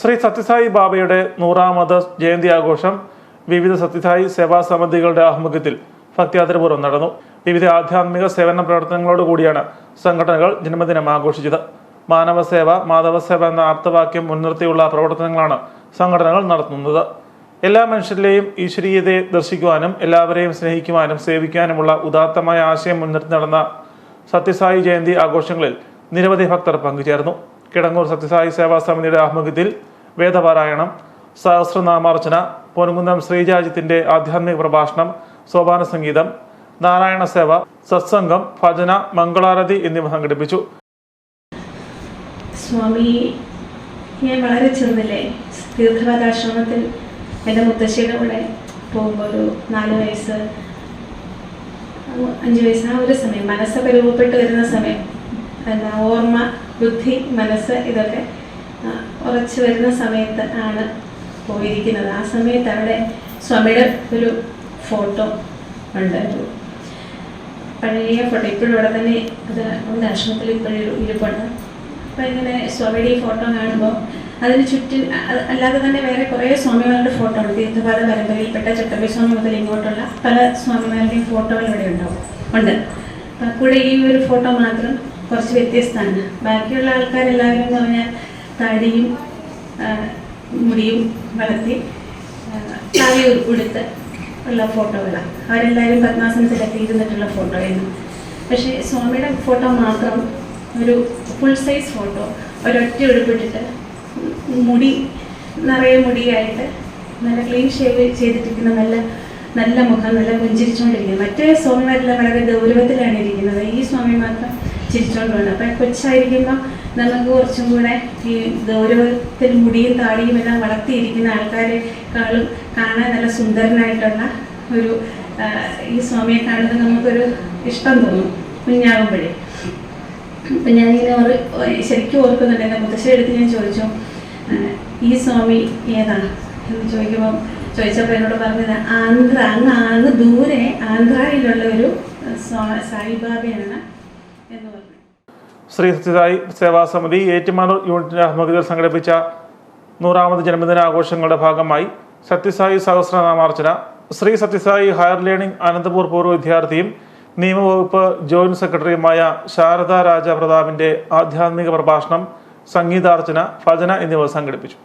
ശ്രീ സത്യസായി ബാബയുടെ നൂറാമത് ജയന്തി ആഘോഷം വിവിധ സത്യസായി സേവാ സമിതികളുടെ ആഭിമുഖ്യത്തിൽ ഭക്തിയാതിരപൂർവം നടന്നു. വിവിധ ആധ്യാത്മിക സേവന പ്രവർത്തനങ്ങളോട് കൂടിയാണ് സംഘടനകൾ ജന്മദിനം ആഘോഷിച്ചത്. മാനവ സേവ മാനവസേവ മാധവസേവ എന്ന ആപ്തവാക്യം മുൻനിർത്തിയുള്ള പ്രവർത്തനങ്ങളാണ് സംഘടനകൾ നടത്തുന്നത്. എല്ലാ മനുഷ്യരിലെയും ഈശ്വരീയതയെ ദർശിക്കുവാനും എല്ലാവരെയും സ്നേഹിക്കുവാനും സേവിക്കാനുമുള്ള ഉദാത്തമായ ആശയം മുൻനിർത്തി നടന്ന സത്യസായി ജയന്തി ആഘോഷങ്ങളിൽ നിരവധി ഭക്തർ പങ്കുചേർന്നു. കിടങ്ങൂർ സത്യസായി സേവാ സമിതിയുടെ ആഭിമുഖ്യത്തിൽ വേദപാരായണം സഹസ്രനാമാർച്ചന പൊൻകുന്നം ശ്രീജാജിത്തിന്റെ ആധ്യാത്മിക പ്രഭാഷണം സോപാന സംഗീതം നാരായണ സേവ സത്സംഗം ഭജന മംഗളാരതി എന്നിവ സംഘടിപ്പിച്ചു. സ്വാമി ഞാൻ വളരെ ചെറുതല്ലേ തീർത്ഥവാദാശ്രമത്തിൽ എന്റെ മുത്തശ്ശിയുടെ കൂടെ പോകുമ്പോൾ ഒരു നാല് വയസ്സ് അഞ്ച് വയസ്സ് ആ ഒരു സമയം മനസ്സൊക്കെ രൂപപ്പെട്ട് വരുന്ന സമയം എന്താ ഓർമ്മ ബുദ്ധി മനസ്സ് ഇതൊക്കെ ഉറച്ചു വരുന്ന സമയത്ത് ആണ് പോയിരിക്കുന്നത്. ആ സമയത്ത് അവിടെ സ്വാമിയുടെ ഒരു ഫോട്ടോ ഉണ്ട്. പഴയ ഫോട്ടോ. ഇപ്പോഴും ഇവിടെ തന്നെ അത് നമ്മുടെ ആശ്രമത്തിൽ ഇപ്പോഴും ഇരിപ്പുണ്ട്. അപ്പോൾ ഇങ്ങനെ സ്വാമിയുടെ ഈ ഫോട്ടോ കാണുമ്പോൾ അതിന് ചുറ്റും അല്ലാതെ തന്നെ വേറെ കുറേ സ്വാമിമാരുടെ ഫോട്ടോ ഉണ്ട്. തീർത്ഥപാത പരമ്പരയിൽപ്പെട്ട ചട്ടമ്പി സ്വാമി മുതൽ ഇങ്ങോട്ടുള്ള പല സ്വാമിമാരുടെയും ഫോട്ടോകൾ ഇവിടെ ഉണ്ടാവും. ഉണ്ട്. അപ്പം കൂടെ ഈ ഒരു ഫോട്ടോ മാത്രം കുറച്ച് വ്യത്യസ്തമാണ്. ബാക്കിയുള്ള ആൾക്കാരെല്ലാവരും എന്ന് പറഞ്ഞാൽ താടിയും മുടിയും വളർത്തി താഴെ ഉടുത്ത് ഉള്ള ഫോട്ടോകളാണ്. അവരെല്ലാവരും പത്മാസനത്തിലെത്തി ഇരുന്നിട്ടുള്ള ഫോട്ടോയാണ് പക്ഷേ സ്വാമിയുടെ ഫോട്ടോ മാത്രം ഒരു ഫുൾ സൈസ് ഫോട്ടോ ഒരൊറ്റ ഉടുപ്പിട്ടിട്ട് മുടി നിറയെ മുടിയായിട്ട് നല്ല ക്ലീൻ ഷേവ് ചെയ്തിട്ടിരിക്കുന്ന നല്ല നല്ല മുഖം നല്ല പുഞ്ചിരിച്ചുകൊണ്ടിരിക്കുന്നത് മറ്റേ സ്വാമിമാരെല്ലാം വളരെ ഗൗരവത്തിലാണ് ഇരിക്കുന്നത്. ഈ സ്വാമി മാത്രം ചിരിച്ചുകൊണ്ട് വേണം അപ്പം കൊച്ചായിരിക്കുമ്പം നമുക്ക് കുറച്ചും കൂടെ ഈ ഗൗരവത്തിൽ മുടിയും താടിയും എല്ലാം വളർത്തിയിരിക്കുന്ന ആൾക്കാരെക്കാളും കാണാൻ നല്ല സുന്ദരനായിട്ടുള്ള ഒരു ഈ സ്വാമിയെ കാണുന്നത് നമുക്കൊരു ഇഷ്ടം തോന്നും. കുഞ്ഞാകുമ്പോഴേ അപ്പം ഞാനിങ്ങനെ ഓർ ശരിക്കും ഓർക്കുന്നുണ്ട്. എന്റെ മുത്തശ്ശിയുടെ ഞാൻ ചോദിച്ചു ഈ സ്വാമി ഏതാണ് എന്ന് ചോദിക്കുമ്പോൾ ചോദിച്ചപ്പോൾ എന്നോട് പറഞ്ഞത് ആന്ധ്ര. അങ്ങ് അങ്ങ് ദൂരെ ആന്ധ്രയിലുള്ള ഒരു സ്വാ- സായിബാബയാണ് ശ്രീ സത്യസായി സേവാ സമിതി ഏറ്റുമാനൂർ യൂണിറ്റിന്റെ ആഭിമുഖ്യത്തിൽ സംഘടിപ്പിച്ച നൂറാമത് ജന്മദിനാഘോഷങ്ങളുടെ ഭാഗമായി സത്യസായി സഹസ്രനാമാർച്ചന ശ്രീ സത്യസായി ഹയർ ലേണിംഗ് അനന്തപൂർ പൂർവ വിദ്യാർത്ഥിയും നിയമവകുപ്പ് ജോയിന്റ് സെക്രട്ടറിയുമായ ശാരദ രാജ പ്രതാപിന്റെ ആധ്യാത്മിക പ്രഭാഷണം സംഗീതാർച്ചന ഭജന എന്നിവ സംഘടിപ്പിച്ചു.